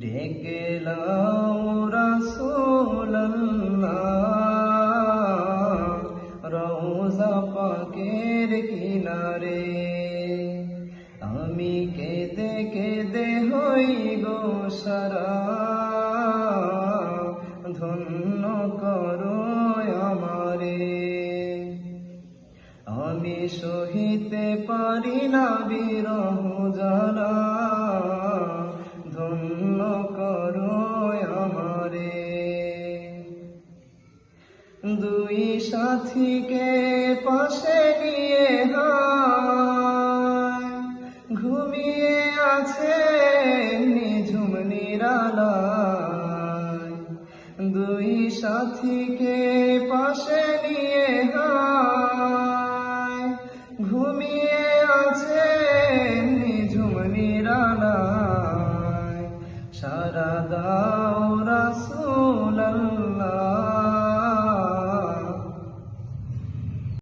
ডেকে রওজা পাকের কিনারে। আমি কেঁদে কেঁদে হই গো সারা, ধন্য করো আমারে। আমি সহিতে পারি না বিরহ দুই সাথীকে পাশে নিয়ে ঘুমিয়ে আছে নিঝুম নিরালায়। দুই সাথীকে পাশে নিয়ে ঘুমিয়ে আছে